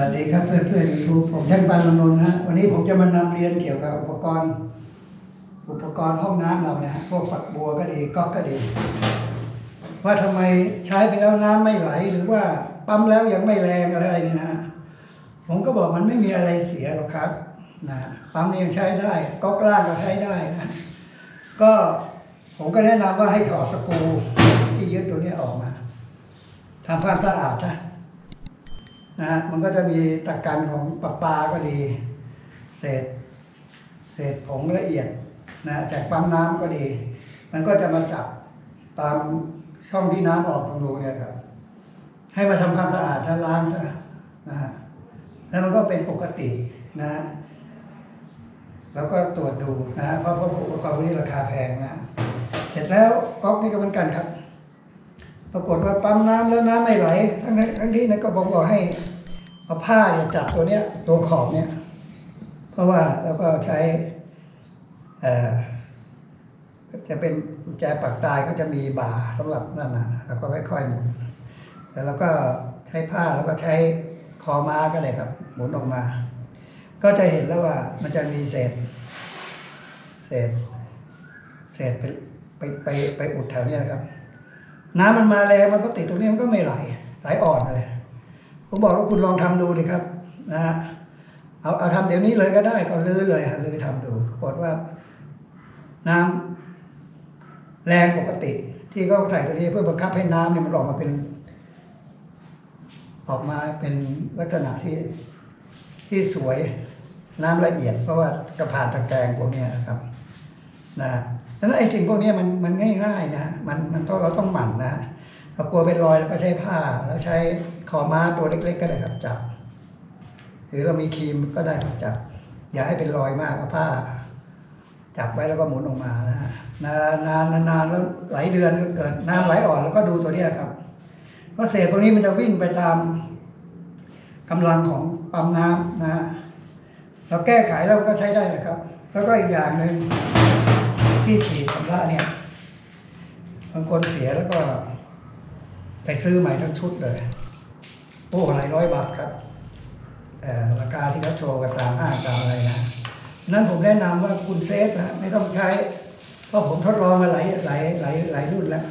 วัสดีครับเพื่อนเพื่อนยูทูบผมช่างปานนนท์ฮะวันนี้ผมจะมานำเรียนเกี่ยวกับอุปกรณ์ อุปกรณ์ห้องน้ำเรานะฮะพวกฝักบัวก็ดีก๊อกก็ดี ว่าทำไมใช้ไปแล้วน้ำไม่ไหล หรือว่าปั๊มแล้วยังไม่แรงอะไรนี่นะผมก็บอกมันไม่มีอะไรเสียหรอกครับนะปั๊มนี่ยังใช้ได้ก๊อกล่างก็ใช้ได้นะก็ผมก็แนะนำว่าให้ถอดสกรูที่ยึดตัวนี้ออกมาทำความสะอาดนะ นะฮะมันก็จะมีตะกันของปลาปลาก็ดี เศษ เศษผงละเอียดนะจากปั๊มน้ำก็ดี มันก็จะมาจับตามช่องที่น้ำออกตรงรูเนี่ยครับ ให้มาทำความสะอาดชะล้างซะนะฮะแล้วมันก็เป็นปกตินะฮะแล้วก็ตรวจดูนะฮะเพราะเพราะอุปกรณ์พวกนี้ราคาแพงนะเสร็จแล้วก๊อกนี่ก็เหมือนกันครับ ปรากฏว่าปั๊มน้ำแล้วน้ำไม่ไหล ทั้งนั้นทั้งที่นะก็บอกบอกให้ เอาผ้าเนี่ยจับตัวเนี้ยตัวขอบเนี่ย เพราะว่าเราก็ใช้จะเป็นกุญแจปักตายก็จะมีบ่าสำหรับนั่นนะแล้วก็ค่อยๆหมุนแล้วเราก็ใช้ผ้าแล้วก็ใช้คอม้าก็เลยครับ หมุนออกมา ก็จะเห็นแล้วว่ามันจะมีเศษ เศษ เศษไปไปไปไปอุดแถวนี้นะครับ น้ำมันมาแรงมันก็ติดตรงนี้มันก็ไม่ไหลไหลอ่อนเลย ผมบอกว่าคุณลองทำดูดิครับนะฮะเอาเอาทำเดี๋ยวนี้เลยก็ได้ก็ลื้อเลยฮะลื้อทำดูปรากฏว่า น้ำแรงปกติ ที่เขาใส่ตัวนี้เพื่อบังคับให้น้ำเนี่ยมันออกมาเป็น ออกมาเป็นลักษณะที่ที่สวยน้ำละเอียดเพราะว่ากระผ่านตะแกรงพวกนี้นะครับนะฉะนั้นไอ้สิ่งพวกนี้มันมันง่ายๆนะมันมันต้องเราต้องหมั่นนะ เรากลัวเป็นรอยแล้วก็ใช้ผ้า แล้วใช้คอม้าตัวเล็ก ๆ ก็ได้ครับจับ หรือเรามีครีมก็ได้ครับจับ อย่าให้เป็นรอยมากก็ผ้า จับไว้แล้วก็หมุนออกมานะฮะนานนานนานๆแล้วหลายเดือนก็เกิดน้ำไหลอ่อนแล้วก็ดูตัวนี้ครับเพราะเศษพวกนี้มันจะวิ่งไปตามกำลังของปั๊มน้ำนะฮะเราแก้ไขแล้วก็ใช้ได้นะครับ แล้วก็อีกอย่างหนึ่งที่ฉีดชำระเนี่ยบางคนเสียแล้วก็ ไปซื้อใหม่ทั้งชุดเลย โอ้หลายร้อยบาทครับเอ่อราคาที่เขาโชว์กันตามห้างตามอะไรนะ นั้นผมแนะนำว่าคุณเซฟนะไม่ต้องใช้ เพราะผมทดลองมาหลายหลายหลายหลายรุ่นแล้ว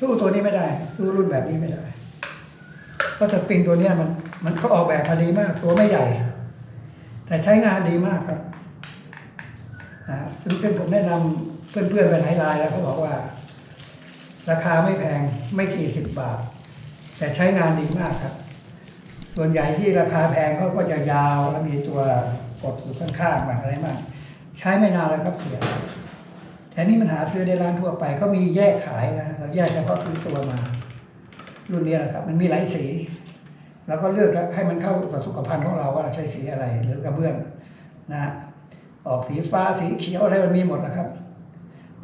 สู้ตัวนี้ไม่ได้ สู้รุ่นแบบนี้ไม่ได้ เพราะสปริงตัวเนี้ยมันมันก็ออกแบบมาดีมาก ตัวไม่ใหญ่ แต่ใช้งานดีมากครับนะซึ่งซึ่งผมแนะนำเพื่อนๆไปหลายรายแล้วเขาบอกว่า ราคาไม่แพงไม่กี่สิบบาท แต่ใช้งานดีมากครับ ส่วนใหญ่ที่ราคาแพงเขาก็จะยาวแล้วมีตัวกดอยู่ข้างๆบ้างอะไรบ้างใช้ไม่นานแล้วครับเสีย แต่นี่มันหาซื้อในร้านทั่วไปเขามีแยกขายนะเราแยกเฉพาะซื้อตัวมา รุ่นนี้นะครับมันมีหลายสีแล้วก็เลือกให้มันเข้ากับสุขภัณฑ์ของเราว่าเราใช้สีอะไรหรือกระเบื้องนะฮะออกสีฟ้าสีเขียวอะไรมันมีหมดนะครับ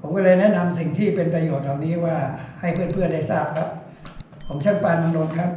ผมก็เลยแนะนำสิ่งที่เป็นประโยชน์เหล่านี้ว่าให้เพื่อนๆได้ทราบครับ ผมช่างปานมนนท์ครับ